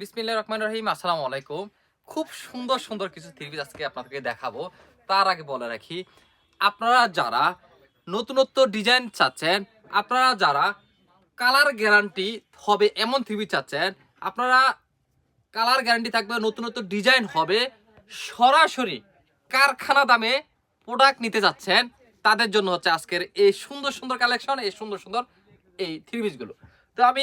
বিসমিল্লাহ রহমান রহিম, আসসালামু আলাইকুম। খুব সুন্দর সুন্দর কিছু থ্রি পিস আজকে আপনাদেরকে দেখাবো। তার আগে বলে রাখি, আপনারা যারা নতুনত্ব ডিজাইন চাচ্ছেন, আপনারা যারা কালার গ্যারান্টি হবে এমন থ্রি পিস চাচ্ছেন, আপনারা কালার গ্যারান্টি থাকবে, নতুনত্ব ডিজাইন হবে, সরাসরি কারখানা দামে প্রোডাক্ট নিতে যাচ্ছেন, তাদের জন্য হচ্ছে আজকের এই সুন্দর সুন্দর কালেকশন এই সুন্দর সুন্দর এই থ্রি পিসগুলো তো আমি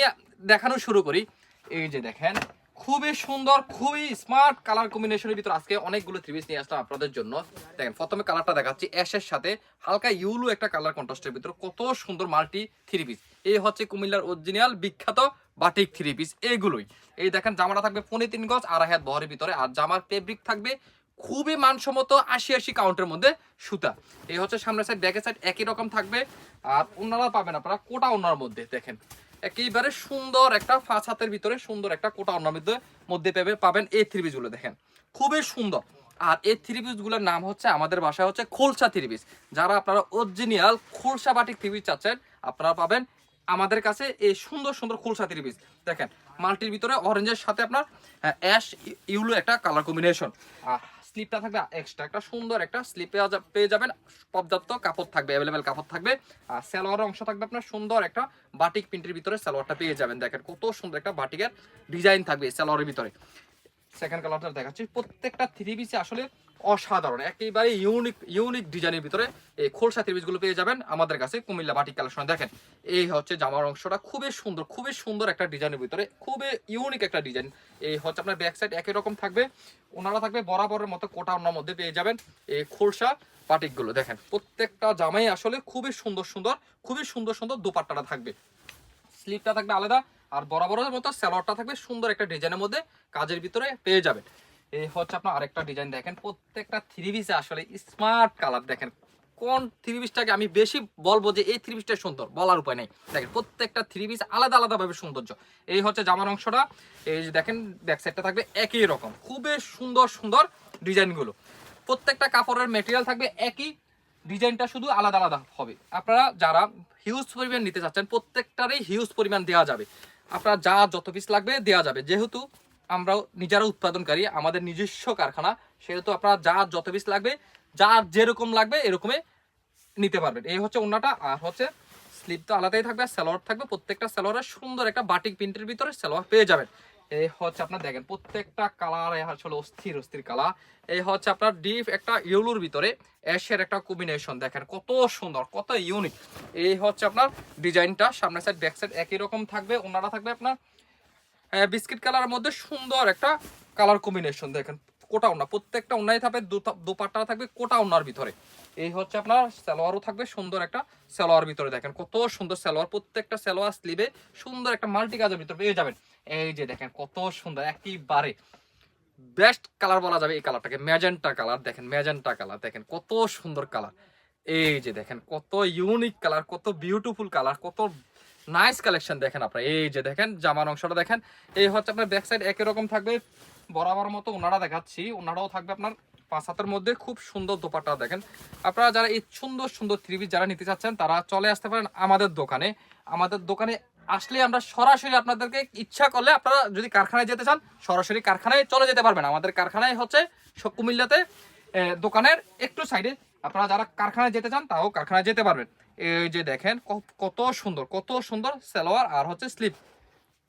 দেখানো শুরু করি। এই যে দেখেন খুবই সুন্দর, খুবই স্মার্ট কালার কম্বিনেশনের ভিতর আজকে অনেকগুলো থ্রি পিস নিয়ে আসলাম আপনাদের জন্য। দেখেন, প্রথমে কালারটা দেখাচ্ছি অ্যাশের সাথে হালকা ইউলু একটা কালার কন্ট্রাস্টের ভিতর। কত সুন্দর মাল্টি থ্রি পিস এই হচ্ছে কুমিল্লার অরিজিনাল বিখ্যাত বাটিক থ্রি পিস এইগুলোই এই দেখেন, জামাটা থাকবে পনেরো তিন গজ, আড়াই হাত বহরের ভিতরে। আর জামার ফেব্রিক থাকবে খুবই মানসম্মত আশি আশি কাউন্টের মধ্যে সুতা। এই হচ্ছে সামনের সাইড ব্যাকের সাইড একই রকম থাকবে। আর ওনারা পাবেন আপনারা কোটা ওনার মধ্যে, দেখেন। একেবারে সুন্দর একটা ফাঁস হাতের ভিতরে সুন্দর একটা কোটা ওনার মধ্যে পেবে, পাবেন এই থ্রি পিসগুলো দেখেন। খুবই সুন্দর। আর এই থ্রি পিসগুলোর নাম হচ্ছে, আমাদের বাসায় হচ্ছে খোলসা থ্রি পিস যারা আপনারা অরিজিনাল খোলসা বাটিক থ্রি পিস চাচ্ছেন, আপনারা পাবেন আমাদের কাছে এই সুন্দর সুন্দর খোলসা থ্রি পিস দেখেন, মাল্টির ভিতরে অরেঞ্জের সাথে আপনার অ্যাশ ইউলো একটা কালার কম্বিনেশন স্লিপটা থাকবে এক্সট্রা একটা সুন্দর একটা স্লিপ পেয়ে যাবেন। পর্যাপ্ত কাপড় থাকবে অ্যাভেলেবেল কাপড় থাকবে। আর সালোয়ারের অংশ থাকবে আপনার সুন্দর একটা বাটিক প্রিন্টের ভিতরে সালোয়ারটা পেয়ে যাবেন। দেখেন কত সুন্দর একটা বাটিকের ডিজাইন থাকবে সালোয়ারের ভিতরে। সেকেন্ড কালারটা দেখাচ্ছি। প্রত্যেকটা থ্রি পিসে আসলে অসাধারণ, একেবারে ইউনিক ইউনিক ডিজাইনের ভিতরে এই খোলসা থ্রি পিসগুলো পেয়ে যাবেন আমাদের কাছে কুমিল্লা বাটিক কালেকশন দেখেন, এই হচ্ছে জামার অংশটা খুবই সুন্দর খুবই সুন্দর একটা ডিজাইনের ভিতরে, খুবই ইউনিক একটা ডিজাইন এই হচ্ছে আপনার ব্যাক সাইড একই রকম থাকবে, ওনারা থাকবে বরাবরের মতো কোটা ওনার মধ্যে পেয়ে যাবেন এই খোলসা বাটিকগুলো দেখেন, প্রত্যেকটা জামাই আসলে খুবই সুন্দর সুন্দর, খুবই সুন্দর সুন্দর দোপাট্টাটা থাকবে। স্লিপটা থাকবে আলাদা আর বরাবরের মতো স্যালোয়ারটা থাকবে সুন্দর একটা ডিজাইনের মধ্যে কাজের ভিতরে পেয়ে যাবেন। এই হচ্ছে আপনার আরেকটা ডিজাইন দেখেন, প্রত্যেকটা থ্রি পিসে আসলে স্মার্ট কালার দেখেন। কোন থ্রি পিসটাকে আমি বেশি বলব যে এই থ্রি পিসটা সুন্দর, বলার উপায় নেই। দেখেন, প্রত্যেকটা থ্রি পিস আলাদা আলাদাভাবে সৌন্দর্য। এই হচ্ছে জামার অংশটা, এই যে দেখেন ব্যাক সাইডটা থাকবে একই রকম। খুবই সুন্দর সুন্দর ডিজাইনগুলো। প্রত্যেকটা কাপড়ের মেটেরিয়াল থাকবে একই ডিজাইনটা শুধু আলাদা আলাদা হবে। আপনারা যারা হিউজ পরিমাণ নিতে চাচ্ছেন, প্রত্যেকটারই হিউজ পরিমাণ দেওয়া যাবে। আপনারা যা যত পিস লাগবে দেওয়া যাবে। যেহেতু আমরাও নিজেরা উৎপাদনকারী, আমাদের নিজস্ব কারখানা, সেহেতু আপনারা যা যত পিস লাগবে যার যেরকম লাগবে এরকমই নিতে পারবেন। এই হচ্ছে ওন্নাটা আর হচ্ছে স্লিপ তো আলাদাই থাকবে, আর থাকবে। প্রত্যেকটা সালোয়ারের সুন্দর একটা বাটিক প্রিন্টের ভিতরে সালোয়ার পেয়ে যাবেন। এই হচ্ছে আপনার দেখেন, প্রত্যেকটা কালার আসলে অস্থির অস্থির কালার এই হচ্ছে আপনার ডিপ একটা ইউলুর ভিতরে অ্যাশের একটা কম্বিনেশন দেখেন কত সুন্দর, কত ইউনিক এই হচ্ছে আপনার ডিজাইনটা, সামনের সাইড ব্যাক সাইড একই রকম থাকবে ওনারা থাকবে আপনার বিস্কিট কালারের মধ্যে সুন্দর একটা কালার কম্বিনেশন দেখেন। কোটা ওনা প্রত্যেকটা ওনাই থাকবে দুপাট্টা থাকবে কোটা ওনার ভিতরে। এই হচ্ছে আপনার সালোয়ারও থাকবে, সুন্দর একটা সালোয়ার ভিতরে দেখেন, কত সুন্দর সালোয়ার, প্রত্যেকটা সালোয়ার স্লিভে সুন্দর একটা মাল্টি কাজের ভিতরে পেয়ে যাবেন। এই যে দেখেন, কত সুন্দর, একেবারে বেস্ট কালার বলা যাবে এই কালারটাকে ম্যাজেন্টা কালার দেখেন ম্যাজেন্টা কালার দেখেন, কত সুন্দর কালার এই যে দেখেন, কত ইউনিক কালার কত বিউটিফুল কালার কত নাইস কালেকশন দেখেন আপনারা। এই যে দেখেন, জামার অংশটা দেখেন, এই হচ্ছে আপনার ব্যাক সাইড একই রকম থাকবে বরাবর মতো ওনারা দেখাচ্ছি। ওনারাও থাকবে আপনার পাঁচ হাতের মধ্যে। খুব সুন্দর দোপাটা দেখেন। আপনারা যারা এই সুন্দর সুন্দর থ্রি যারা নিতে চাচ্ছেন, তারা চলে আসতে পারেন আমাদের দোকানে। আমাদের দোকানে আসলে আমরা সরাসরি আপনাদেরকে ইচ্ছা করলে আপনারা যদি কারখানায় যেতে চান, সরাসরি কারখানায় চলে যেতে পারবেন। আমাদের কারখানায় হচ্ছে কুমিল্লাতে দোকানের একটু সাইডে। আপনারা যারা কারখানায় যেতে চান তাও কারখানায় যেতে পারবেন। এই যে দেখেন কত সুন্দর কত সুন্দর সালোয়ার আর হচ্ছে স্লিপ।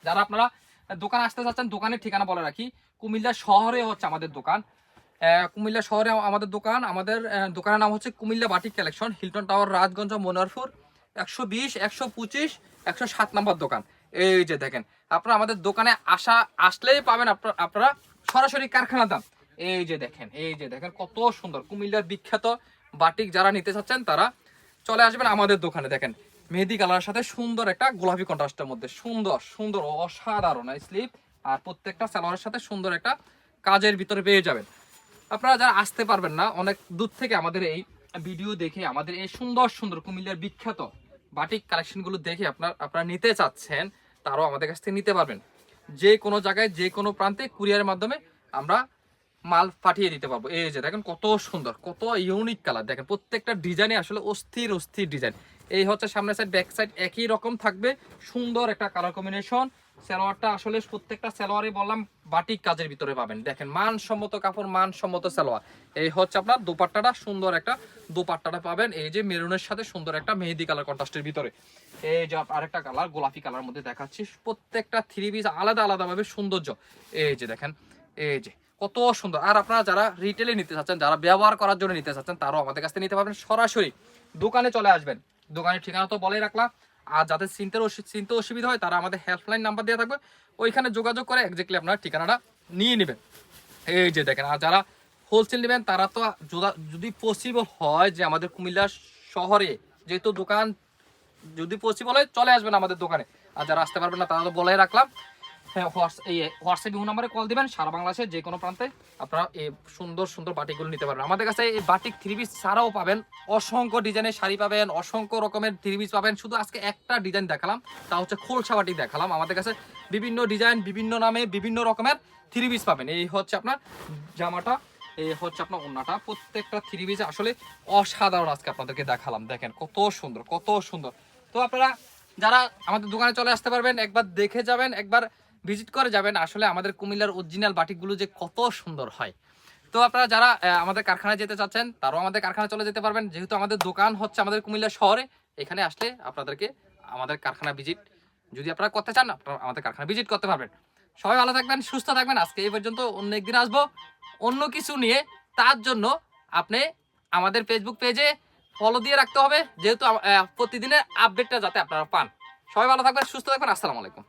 যারা আপনারা দোকান আসতে চাচ্ছেন দোকানের ঠিকানা বলে রাখি। কুমিল্লা শহরে হচ্ছে আমাদের দোকান। কুমিল্লা শহরে আমাদের দোকান। আমাদের দোকানের নাম হচ্ছে Comilla batik collection, Hilton tower, Rajganj Monowarpur একশো বিশ, একশো পঁচিশ, একশো সাত নম্বর দোকান। এই যে দেখেন, আপনারা আমাদের দোকানে আসা, আসলেই পাবেন আপনারা আপনারা সরাসরি কারখানা দাম। এই যে দেখেন, এই যে দেখেন, কত সুন্দর। কুমিল্লার বিখ্যাত বাটিক যারা নিতে চাচ্ছেন, তারা চলে আসবেন আমাদের দোকানে। দেখেন মেহেদি কালারের সাথে সুন্দর একটা গোলাপি কন্ট্রাস্টের মধ্যে। সুন্দর সুন্দর, অসাধারণ স্লিপ। আর প্রত্যেকটা সালোয়ারের সাথে সুন্দর একটা কাজের ভিতরে পেয়ে যাবেন। আপনারা যারা আসতে পারবেন না, অনেক দূর থেকে আমাদের এই ভিডিও দেখে, আমাদের এই সুন্দর সুন্দর কুমিল্লার বিখ্যাত বাটিক কালেকশনগুলো দেখে আপনার, আপনারা নিতে চাচ্ছেন, তারাও আমাদের কাছ থেকে নিতে পারবেন। যে কোনো জায়গায়, যে কোনো প্রান্তে কুরিয়ারের মাধ্যমে আমরা মাল পাঠিয়ে দিতে পারব। এই যে দেখেন কত সুন্দর, কত ইউনিক কালার। দেখেন প্রত্যেকটা ডিজাইনে আসলে অস্থির অস্থির ডিজাইন। এই হচ্ছে সামনের সাইড ব্যাক সাইড একই রকম থাকবে। সুন্দর একটা কালার কম্বিনেশন সালোয়ারটা আসলে প্রত্যেকটা সালোয়ারই বললাম, বাটিক কাজের ভিতরে পাবেন। দেখেন, মানসম্মত কাপড়, মানসম্মত সালোয়ার। এই হচ্ছে আপনার দোপাট্টাটা, সুন্দর একটা দোপাট্টাটা পাবেন। এই যে মেরুনের সাথে সুন্দর একটা মেহেদি কালার কন্ট্রাস্টের ভিতরে। এই যে আরেকটা কালার গোলাপি কালার মধ্যে দেখাচ্ছি। প্রত্যেকটা থ্রি পিস আলাদা আলাদা ভাবে সৌন্দর্য। এই যে দেখেন, এই যে কত সুন্দর। আর আপনারা যারা রিটেলে নিতে চাচ্ছেন, যারা ব্যবহার করার জন্য নিতে চাচ্ছেন, তারাও আমাদের কাছ থেকে নিতে পারবেন। সরাসরি দোকানে চলে আসবেন। দোকানের ঠিকানা তো বলেই রাখলাম। আর যাদের চিনতে চিনতে অসুবিধা হয়, তারা আমাদের হেল্পলাইন নাম্বার দেওয়া থাকবে। ওইখানে যোগাযোগ করে একজাক্টলি আপনারা ঠিকানাটা নিয়ে নেবেন। এই যে দেখেন, আর যারা হোলসেল নেবেন, তারা তো যদি পসিবল হয় যে আমাদের কুমিল্লা শহরে যেহেতু দোকান যদি পসিবল হয়, চলে আসবেন আমাদের দোকানে। আর যারা আসতে পারবেন না, তারা তো বলেই রাখলাম। হ্যাঁ হোয়াটসঅ্যাপ ইউ নাম্বারে কল দিবেন। সারা বাংলাদেশের যে কোনো প্রান্তে আপনারা এই সুন্দর সুন্দর বাটিকগুলো নিতে পারবেন। আমাদের কাছে এই বাটিক থ্রি পিস ছাড়াও পাবেন। অসংখ্য ডিজাইনের শাড়ি পাবেন, অসংখ্য রকমের থ্রি পিস পাবেন। শুধু আজকে একটা ডিজাইন দেখালাম, তা হচ্ছে খোলসা বাটিক দেখালাম। আমাদের কাছে বিভিন্ন ডিজাইন বিভিন্ন নামে, বিভিন্ন রকমের থ্রি পিস পাবেন। এই হচ্ছে আপনার জামাটা, এই হচ্ছে আপনার ওন্নাটা প্রত্যেকটা থ্রি পিস আসলে অসাধারণ আজকে আপনাদেরকে দেখালাম। দেখেন কত সুন্দর কত সুন্দর। তো আপনারা যারা আমাদের দোকানে চলে আসতে পারবেন, একবার দেখে যাবেন, একবার ভিজিট করে যাবেন আসলে আমাদের কুমিল্লার অরিজিনাল বাটিকগুলো যে কত সুন্দর হয়। তো আপনারা যারা আমাদের কারখানায় যেতে চাচ্ছেন, তারাও আমাদের কারখানায় চলে যেতে পারবেন। যেহেতু আমাদের দোকান হচ্ছে আমাদের কুমিল্লা শহরে, এখানে আসলে আপনাদেরকে আমাদের কারখানা ভিজিট যদি আপনারা করতে চান, আপনারা আমাদের কারখানা ভিজিট করতে পারবেন। সবাই ভালো থাকবেন, সুস্থ থাকবেন। আজকে এই পর্যন্ত অন্য একদিন আসব। অন্য কিছু নিয়ে, তার জন্য আপনি আমাদের ফেসবুক পেজে ফলো দিয়ে রাখতে হবে। যেহেতু প্রতিদিনের আপডেটটা যাতে আপনারা পান। সবাই ভালো থাকবেন, সুস্থ থাকবেন। আসসালামু আলাইকুম।